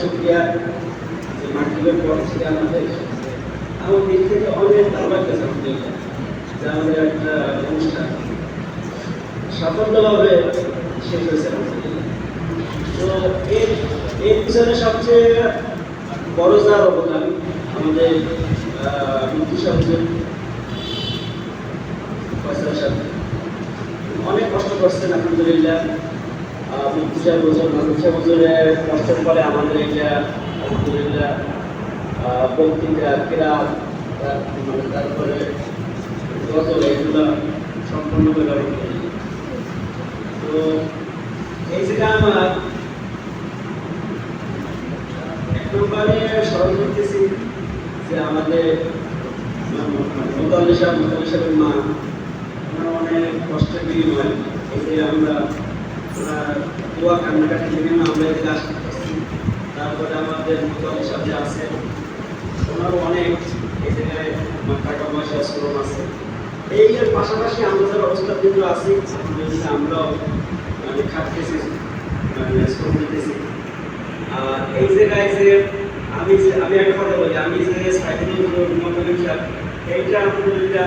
শুক্রিয়া আমরা আপনার আমাদের সাফল্যভাবে শেষ হয়েছে তো এর এর পিছনে সবচেয়ে বড় যার অবদান আমাদের মুক্তি সবচেয়ে অনেক কষ্ট করছেন, আলহামদুলিল্লাহ মুক্তিশাহ বছর কষ্টের ফলে আমাদের এটা আলহামদুলিল্লাহ বক্তৃতা ক্রীড়া মানে তারপরে এগুলো সম্পূর্ণ করে আলহামদুলিল্লাহ। তো, এই জায়গা আমার এক নম্বরে স্মরণ করতেছি যে আমাদের মোতাল্লি সাহেবের মা ওনার অনেক কষ্টের বিনিময় যে আমরা দোয়া কান্নাকাটি বিনিময় আমরা এদিকে আসতে পারছি তারপরে আমাদের সাহেব যে আছে, ওনারও অনেক এই জায়গায় টাকা পয়সা শ্রম আছে। এই এর পাশাপাশি আমরা যারা অবস্থা কিন্তু আছি আমরাও মানে খাটতেছি মানে শ্রম দিতেছি। আর এই জায়গায় যে আমি যে, আমি একটা কথা বলি, আমি যে সাইকেল এইটা আলহামদুলিল্লাহ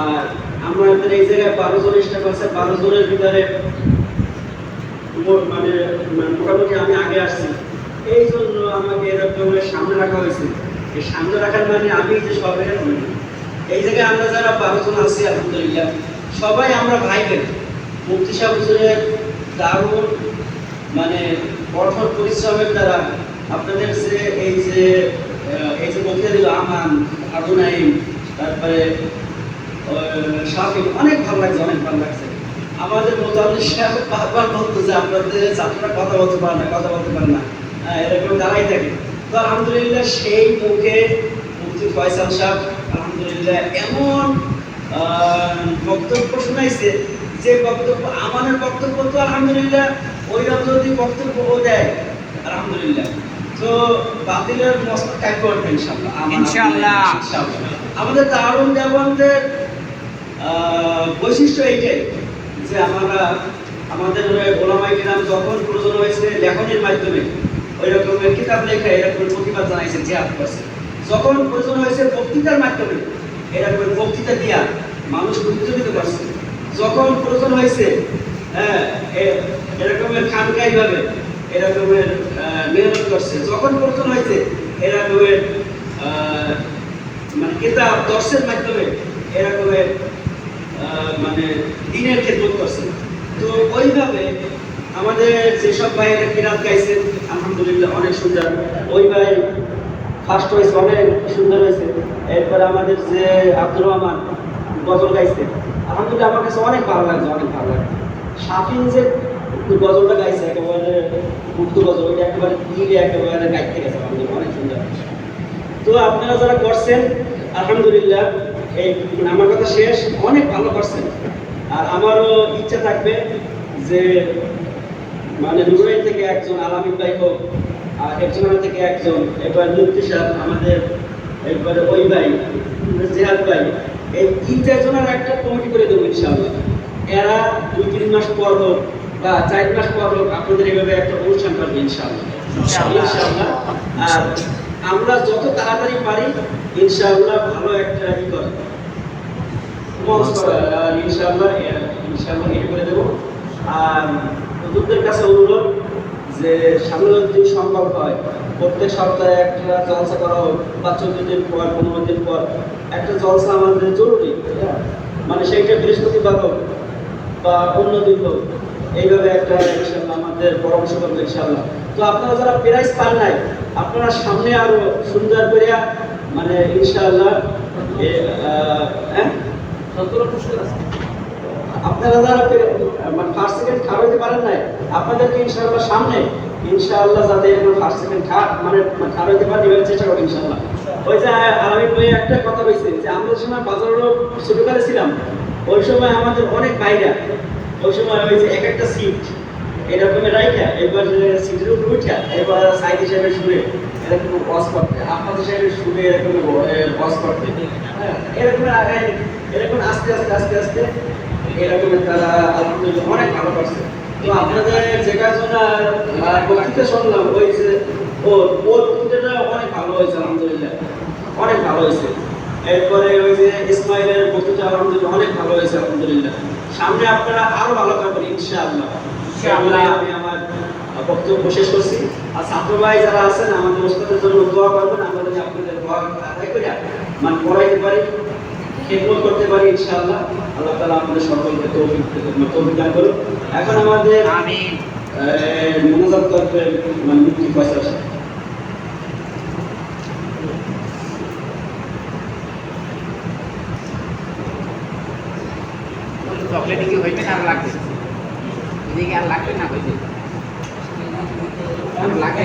আর আমাদের এই জায়গায় বারো জন স্টাফ আছে, বারো জনের ভিতরে মানে মানে মোটামুটি আমি আগে আসছি। এই জন্য আমাকে এরকম সামনে রাখা হয়েছে। এই সামনে রাখার মানে আমি যে সবে এই জায়গায় আমরা যারা বারো জন আছি, আলহামদুলিল্লাহ, সবাই আমরা ভাই বোন মুক্তি হুজুরের দারুণ মানে কঠোর পরিশ্রমের দ্বারা আপনাদের যে এই যে এই যে বক্তৃতা দিল আমান আদুনাইম তারপরে অনেক ভালো লাগছে অনেক ভালো লাগছে। আমাদের সাহেব বারবার বলতো যে আপনাদের ছাত্ররা কথা বলতে পারে না কথা বলতে পারে না হ্যাঁ, এরকম দাঁড়াই থাকে। তো আলহামদুলিল্লাহ সেই মুখে মুফতি ফয়সাল সাহেব আলহামদুলিল্লাহ এমন বক্তব্য শোনাইছে যে বক্তব্য আমাদের বক্তব্য তো আলহামদুলিল্লাহ ওইরকম যদি বক্তব্য ও দেয় আলহামদুলিল্লাহ। তো বাতিলের মস্ত কাজ করবে। আমাদের দারুণ দেওয়ানদের বৈশিষ্ট্য এইটাই যে আমরা আমাদের ওলামাই কিরাম যখন প্রয়োজন হয়েছে লেখনের মাধ্যমে ওই রকমের কিতাব লেখা, এরকম প্রতিবাদ জানাইছে জিহাদ করছে যখন প্রয়োজন হয়েছে বক্তৃতার মাধ্যমে, এরকম বক্তৃতা দিয়া মানুষ উত্তেজিত করছে। যখন প্রয়োজন হয়েছে হ্যাঁ এরকমের খানকাই ভাবে এরকমের মেহনত করছে। যখন প্রয়োজন হয়েছে এরকমের মানে কিতাব, দর্শের মাধ্যমে এরকমের মানে দিনের ক্ষেত্র করছে তো ওইভাবে আমাদের যেসব ভাইয়েরা কিরাত গাইছেন আলহামদুলিল্লাহ অনেক সুন্দর। ওই ভাই ফার্স্ট হয়েছে অনেক সুন্দর হয়েছে। এরপরে আমাদের যে আব্দুর রহমান গজল গাইছে, আলহামদুলিল্লাহ আমার কাছে অনেক ভালো লাগছে, অনেক ভালো লাগছে। শাফিন যে গজলটা গাইছে, একেবারে মুক্ত গজল ওইটা একেবারে দিলে একেবারে গাইতে গেছে, আলহামদুলিল্লাহ, অনেক সুন্দর। তো আপনারা যারা করছেন, আলহামদুলিল্লাহ এই আমার কথা শেষ। অনেক ভালো করছেন। আর আমারও ইচ্ছা থাকবে যে মানে নুরাই থেকে একজন আলামিন ভাই হোক আর একজনের থেকে একজন এবার মুক্তি সাহেব আমাদের এরপরে ওই ভাই জেহাদ ভাই। এই তিন চারজনের একটা কমিটি করে দেবো ইনশাআল্লাহ। এরা দুই তিন মাস পর হোক বা চার মাস পর হোক আপনাদের এইভাবে একটা অনুষ্ঠান করবে ইনশাআল্লাহ। ইনশাআল্লাহ। আর আমরা যত তাড়াতাড়ি পারি, ইনশাআল্লাহ ভালো একটা ই করে ইনশাআল্লাহ ইনশাআল্লাহ এটা করে আর কাছে অনুরোধ যে সম্ভব হয়, প্রত্যেক সপ্তাহে একটা জলসা করা হোক চোদ্দ দিন পর, পনেরো দিন পর, একটা জলসা আমাদের জরুরি? মানে সেইটা বৃহস্পতিবার হোক বা অন্য দিন হোক এইভাবে একটা ইনশাল্লাহ আমাদের পরামর্শ করব ইনশাল্লাহ তো আপনারা যারা প্রাইজ পান নাই আপনারা সামনে আরও সুন্দর করে মানে ইনশাআল্লাহ এ, আহ, হ্যাঁ? আপনারা যারা মানে ফার্স্ট সেকেন্ড থার্ড হতে পারেন নাই আপনাদেরকে ইনশাআল্লাহ সামনে ইনশাআল্লাহ যাতে এরকম ফার্স্ট সেকেন্ড থার্ড মানে থার্ড হইতে পারে এবার চেষ্টা করব ইনশাআল্লাহ। ওই যে আলামিন ভাই একটা কথা বলছে যে আমরা সময় বাজারেরও ছোটকালে ছিলাম ওই সময় আমাদের অনেক ভাইরা ওই সময় ওই যে এক একটা সিট এরকমের রাইখা এবার সিটের উপর উঠা এবার সাইড হিসেবে শুয়ে এরকম ওয়াশ করতে আপনাদের সাইডে শুয়ে এরকম ওয়াশ করতে। হ্যাঁ, এরকম আগে এরকম আস্তে আস্তে আস্তে আস্তে এরকম তারা আলহামদুলিল্লাহ অনেক ভালো করছে। তো আপনাদের যে কাজটা বক্তৃতা শুনলাম ওই যে ওর বক্তৃতাটা অনেক ভালো হয়েছে আলহামদুলিল্লাহ। অনেক ভালো হয়েছে। এরপরে ওই যে ইসমাইলের বক্তৃতা আলহামদুলিল্লাহ অনেক ভালো হয়েছে আলহামদুলিল্লাহ। সামনে আপনারা আরও ভালো করবেন ইনশাআল্লাহ। ইনশাআল্লাহ আমি আমার বক্তব্য শেষ করছি। আর ছাত্র ভাই যারা আছেন আমাদের ওস্তাদের জন্য দোয়া করবেন। আমরা যদি আপনাদের দোয়া আদায় করে মানে পড়াইতে পারি খেদমত করতে পারি ইনশাআল্লাহ। আল্লাহ তাআলা আমাদের সকলকে তৌফিক তৌফিক দান করুন এখন আমাদের আমি মোনাজাত করবে মানে মুক্তি ফয়সাল সাহেব চকলেট কি না আর লাগবে? এদিকে আর লাগবে না হইবে আর লাগে